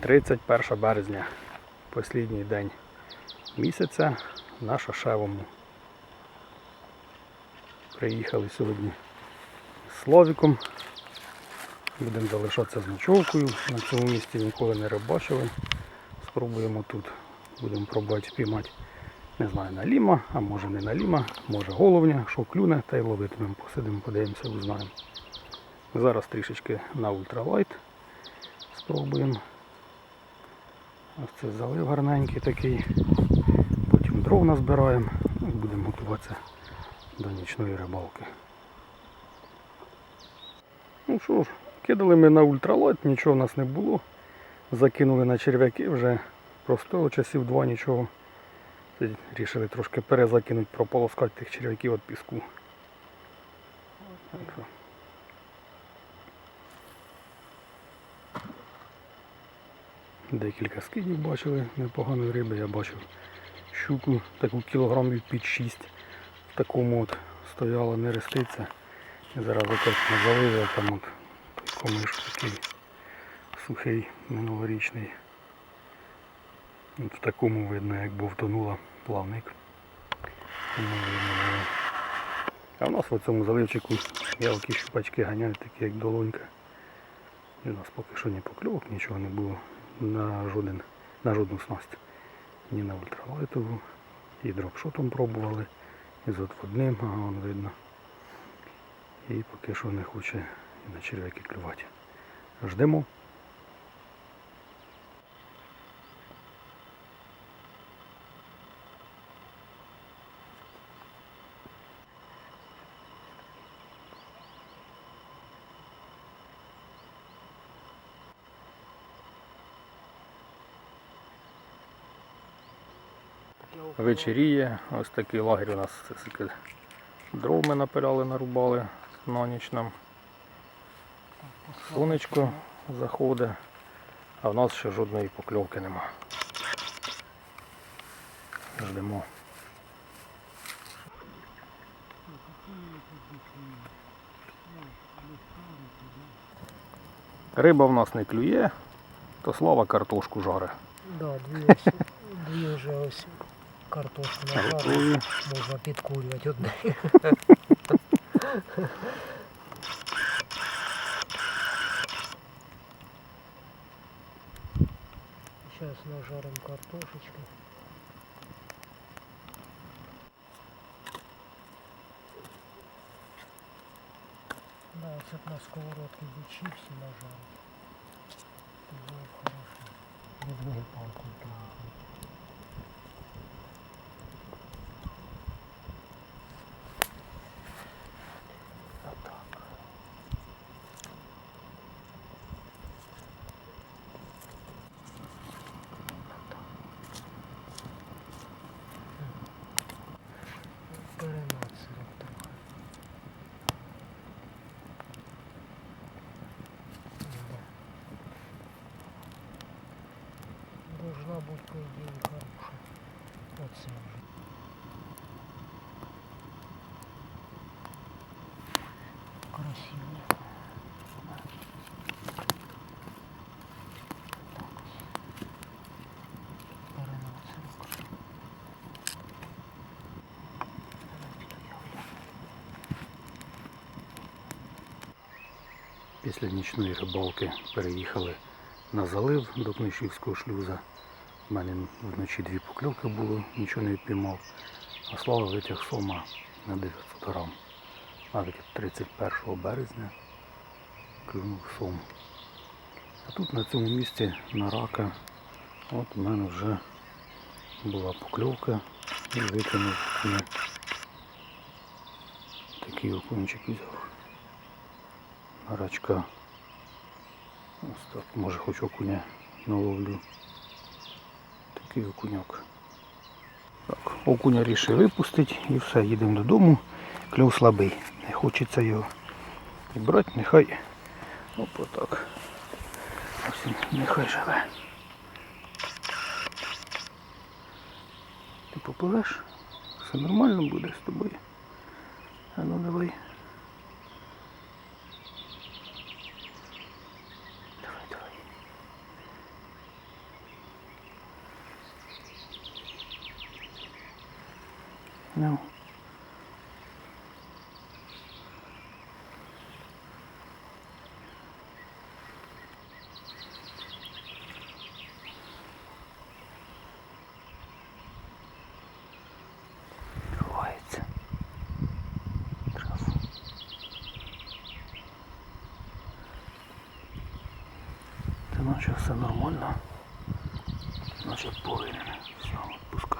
31 березня, останній день місяця на Шашевому. Приїхали сьогодні з Славіком. Будемо залишатися з ночовкою. На цьому місці ніколи не рибачили. Спробуємо тут. Будемо пробувати спіймати. Не знаю, на ліма, а може не на ліма, може головня, що клюне, та й ловитимемо. Посидимо, подивимося, узнаємо. Зараз трішечки на ультралайт спробуємо. Ось це залив гарненький такий. Потім дров назбираємо і будемо готуватися до нічної рибалки. Ну що ж, кидали ми на ультралайт, нічого в нас не було. Закинули на черв'яки, вже простояло часів два нічого. Рішили трошки перезакинути, прополоскати тих черв'яків від піску. Так що. Декілька скидів бачили непоганої риби. Я бачив щуку таку кілограмів під 6. В такому от стояла не рестиця. І зараз опять на заливі там от комиш такий сухий минулорічний. От в такому видно, як бовтонула плавник. А в нас в цьому заливчику ялки щупачки ганяють, такі як долонька. І у нас поки що ні покльовок, нічого не було на жоден, на жодну снасть. Ні на ультралайтову, і дропшотом пробували, і з одним, ага, вон видно. І поки що не хоче на черв'яки клювати. Ждемо. Вечеріє, ось такий лагерь у нас дров ми напиляли, нарубали на ніч нам. Сонечко заходить, а в нас ще жодної покльовки нема. Ждемо. Риба в нас не клює, то слава картошку жаре. Да, дві, дві вже ось картошку нажарили, Готові. можна підкурювати одне. Зараз нажаримо картошечки. Да, б на сковородці би чипси нажарити. Було б хорошо. Відвиги палку Должна быть, по идее, хорошая. Оце вже. Красиво. Так ось. Переносимо. Після нічної рибалки переїхали на залив до Книшівського шлюза. У мене вночі дві покльовки було, нічого не впіймав. А Слава витяг сома на 900 грам. Навіть 31 березня клюнув сом. А тут на цьому місці на рака от у мене вже була покльовка і викинув окуня. Такий окунчик взяв. На рачка. Ось так, може хоч окуня наловлю. Такий окуньок. Так, окуня рішив випустити і все, їдемо додому. Кльов слабий. Не хочеться його і брати, нехай. Оп, отак. Ось нехай живе. Ти попливеш? Все нормально буде з тобою. А ну давай. Ну. Ховається. Трафу. Та все нормально. Наче повинен. Все, відпускаю.